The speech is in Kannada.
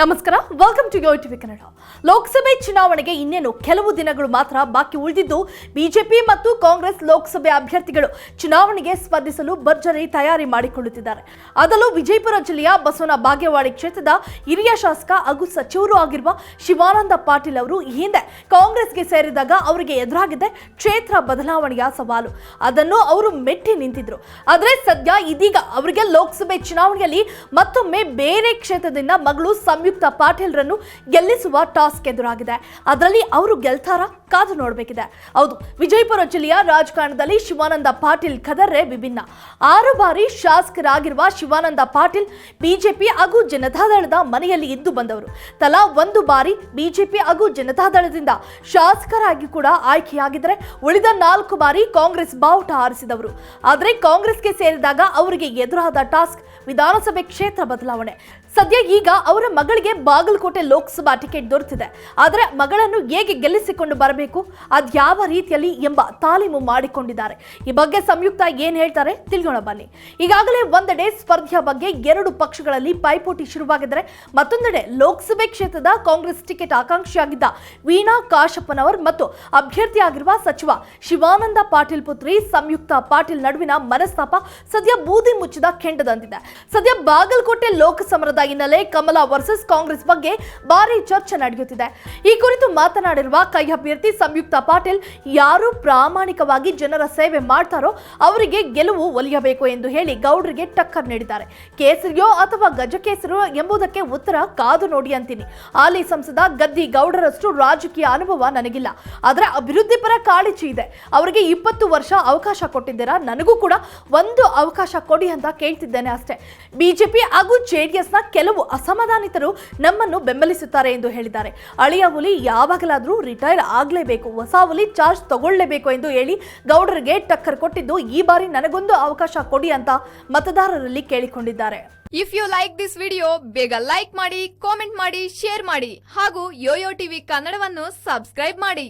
ನಮಸ್ಕಾರ welcome to Yo TV Kannada ಲೋಕಸಭೆ ಚುನಾವಣೆಗೆ ಇನ್ನೇನು ಕೆಲವು ದಿನಗಳು ಮಾತ್ರ ಬಾಕಿ ಉಳಿದಿದ್ದು ಬಿಜೆಪಿ ಮತ್ತು ಕಾಂಗ್ರೆಸ್ ಲೋಕಸಭೆ ಅಭ್ಯರ್ಥಿಗಳು ಚುನಾವಣೆಗೆ ಸ್ಪರ್ಧಿಸಲು ಭರ್ಜರಿ ತಯಾರಿ ಮಾಡಿಕೊಳ್ಳುತ್ತಿದ್ದಾರೆ. ಅದರಲ್ಲೂ ವಿಜಯಪುರ ಜಿಲ್ಲೆಯ ಬಸವನ ಬಾಗೇವಾಡಿ ಕ್ಷೇತ್ರದ ಹಿರಿಯ ಶಾಸಕ ಹಾಗೂ ಸಚಿವರು ಆಗಿರುವ ಶಿವಾನಂದ ಪಾಟೀಲ್ ಅವರು ಈ ಹಿಂದೆ ಕಾಂಗ್ರೆಸ್ಗೆ ಸೇರಿದಾಗ ಅವರಿಗೆ ಎದುರಾಗಿದೆ ಕ್ಷೇತ್ರ ಬದಲಾವಣೆಯ ಸವಾಲು. ಅದನ್ನು ಅವರು ಮೆಟ್ಟಿ ನಿಂತಿದ್ರು. ಆದರೆ ಸದ್ಯ ಇದೀಗ ಅವರಿಗೆ ಲೋಕಸಭೆ ಚುನಾವಣೆಯಲ್ಲಿ ಮತ್ತೊಮ್ಮೆ ಬೇರೆ ಕ್ಷೇತ್ರದಿಂದ ಮಗಳು ಸಂಯುಕ್ತ ಪಾಟೀಲ್ರನ್ನು ಗೆಲ್ಲಿಸುವ ಟಾಸ್ಕ್ ಎದುರಾಗಿದೆ. ಅದರಲ್ಲಿ ಅವರು ಗೆಲ್ತಾರ? ಕಾದು ನೋಡಬೇಕಿದೆ. ಹೌದು, ವಿಜಯಪುರ ಜಿಲ್ಲೆಯ ರಾಜಕಾರಣದಲ್ಲಿ ಶಿವಾನಂದ ಪಾಟೀಲ್ ಕದರ್ರೆ ವಿಭಿನ್ನ. ಆರು ಬಾರಿ ಶಾಸಕರಾಗಿರುವ ಶಿವಾನಂದ ಪಾಟೀಲ್ ಬಿಜೆಪಿ ಹಾಗೂ ಜನತಾದಳದ ಮನೆಯಲ್ಲಿ ಇದ್ದು ಬಂದವರು. ತಲಾ ಒಂದು ಬಾರಿ ಬಿಜೆಪಿ ಹಾಗೂ ಜನತಾದಳದಿಂದ ಶಾಸಕರಾಗಿ ಕೂಡ ಆಯ್ಕೆಯಾಗಿದ್ದರೆ ಉಳಿದ ನಾಲ್ಕು ಬಾರಿ ಕಾಂಗ್ರೆಸ್ ಬಾವುಟ ಹಾರಿಸಿದವರು. ಆದರೆ ಕಾಂಗ್ರೆಸ್ಗೆ ಸೇರಿದಾಗ ಅವರಿಗೆ ಎದುರಾದ ಟಾಸ್ಕ್ ವಿಧಾನಸಭೆ ಕ್ಷೇತ್ರ ಬದಲಾವಣೆ. ಸದ್ಯ ಈಗ ಅವರ ಮಗಳಿಗೆ ಬಾಗಲಕೋಟೆ ಲೋಕಸಭಾ ಟಿಕೆಟ್ ದೊರೆತಿದೆ. ಆದರೆ ಮಗಳನ್ನು ಹೇಗೆ ಗೆಲ್ಲಿಸಿಕೊಂಡು ಬರಬೇಕು ಅದ್ಯಾವ ರೀತಿಯಲ್ಲಿ ಎಂಬ ತಾಲೀಮು ಮಾಡಿಕೊಂಡಿದ್ದಾರೆ. ಈ ಬಗ್ಗೆ ಸಂಯುಕ್ತ ಏನ್ ಹೇಳ್ತಾರೆ? ತಿಳಿಯೋಣ ಬನ್ನಿ. ಈಗಾಗಲೇ ಒಂದೆಡೆ ಸ್ಪರ್ಧೆಯ ಬಗ್ಗೆ ಎರಡು ಪಕ್ಷಗಳಲ್ಲಿ ಪೈಪೋಟಿ ಶುರುವಾಗಿದ್ದರೆ. ಮತ್ತೊಂದೆಡೆ ಲೋಕಸಭೆ ಕ್ಷೇತ್ರದ ಕಾಂಗ್ರೆಸ್ ಟಿಕೆಟ್ ಆಕಾಂಕ್ಷಿಯಾಗಿದ್ದ ವೀಣಾ ಕಾಶಪ್ಪನವರ್ ಮತ್ತು ಅಭ್ಯರ್ಥಿಯಾಗಿರುವ ಸಚಿವ ಶಿವಾನಂದ ಪಾಟೀಲ್ ಪುತ್ರಿ ಸಂಯುಕ್ತ ಪಾಟೀಲ್ ನಡುವಿನ ಮನಸ್ತಾಪ ಸದ್ಯ ಬೂದಿ ಮುಚ್ಚಿದ ಕೆಂಡದಂತಿದೆ. ಸದ್ಯ ಬಾಗಲಕೋಟೆ ಲೋಕಸಮರದ ಹಿನ್ನೆಲೆ ಕಮಲ ವರ್ಸಸ್ ಕಾಂಗ್ರೆಸ್ ಬಗ್ಗೆ ಭಾರಿ ಚರ್ಚೆ ನಡೆಯುತ್ತಿದೆ. ಈ ಕುರಿತು ಮಾತನಾಡಿರುವ ಕೈ ಅಭ್ಯರ್ಥಿ ಸಂಯುಕ್ತ ಪಾಟೀಲ್ ಯಾರು ಪ್ರಾಮಾಣಿಕವಾಗಿ ಜನರ ಸೇವೆ ಮಾಡ್ತಾರೋ ಅವರಿಗೆ ಗೆಲುವು ಒಲಿಯಬೇಕು ಎಂದು ಹೇಳಿ ಗೌಡ್ರಿಗೆ ಟಕ್ಕರ್ ನೀಡಿದ್ದಾರೆ. ಕೇಸರಿಯೋ ಅಥವಾ ಗಜಕೇಸರಿಯೋ ಎಂಬುದಕ್ಕೆ ಉತ್ತರ ಕಾದು ನೋಡಿ ಅಂತೀನಿ. ಹಾಲಿ ಸಂಸದ ಗದ್ದಿ ಗೌಡರಷ್ಟು ರಾಜಕೀಯ ಅನುಭವ ನನಗಿಲ್ಲ. ಅದರ ಅಭಿವೃದ್ಧಿ ಪರ ಕಾಳಜಿ ಇದೆ. ಅವರಿಗೆ ಇಪ್ಪತ್ತು ವರ್ಷ ಅವಕಾಶ ಕೊಟ್ಟಿದ್ದೀರಾ? ನನಗೂ ಕೂಡ ಒಂದು ಅವಕಾಶ ಕೊಡಿ ಅಂತ ಕೇಳ್ತಿದ್ದೇನೆ ಅಷ್ಟೇ. ಬಿಜೆಪಿ ಹಾಗೂ ಜೆಡಿಎಸ್ನ ಕೆಲವು ಅಸಮಾಧಾನಿತರು ನಮ್ಮನ್ನು ಬೆಂಬಲಿಸುತ್ತಾರೆ ಎಂದು ಹೇಳಿದ್ದಾರೆ. ಅಳಿಯ ಹುಲಿ ಯಾವಾಗಲಾದರೂ ರಿಟೈರ್ ಆಗಲೇಬೇಕು ಹೊಸ ಹುಲಿ ಚಾರ್ಜ್ ತಗೊಳ್ಳೇಬೇಕು ಎಂದು ಹೇಳಿ ಗೌಡರಿಗೆ ಟಕ್ಕರ್ ಕೊಟ್ಟಿದ್ದು ಈ ಬಾರಿ ನನಗೊಂದು ಅವಕಾಶ ಕೊಡಿ ಅಂತ ಮತದಾರರಲ್ಲಿ ಕೇಳಿಕೊಂಡಿದ್ದಾರೆ. If you like this video ಬೇಗ ಲೈಕ್ ಮಾಡಿ ಕಾಮೆಂಟ್ ಮಾಡಿ ಶೇರ್ ಮಾಡಿ ಹಾಗೂ ಯೋಯೋ ಟಿವಿ ಕನ್ನಡವನ್ನು ಸಬ್ಸ್ಕ್ರೈಬ್ ಮಾಡಿ.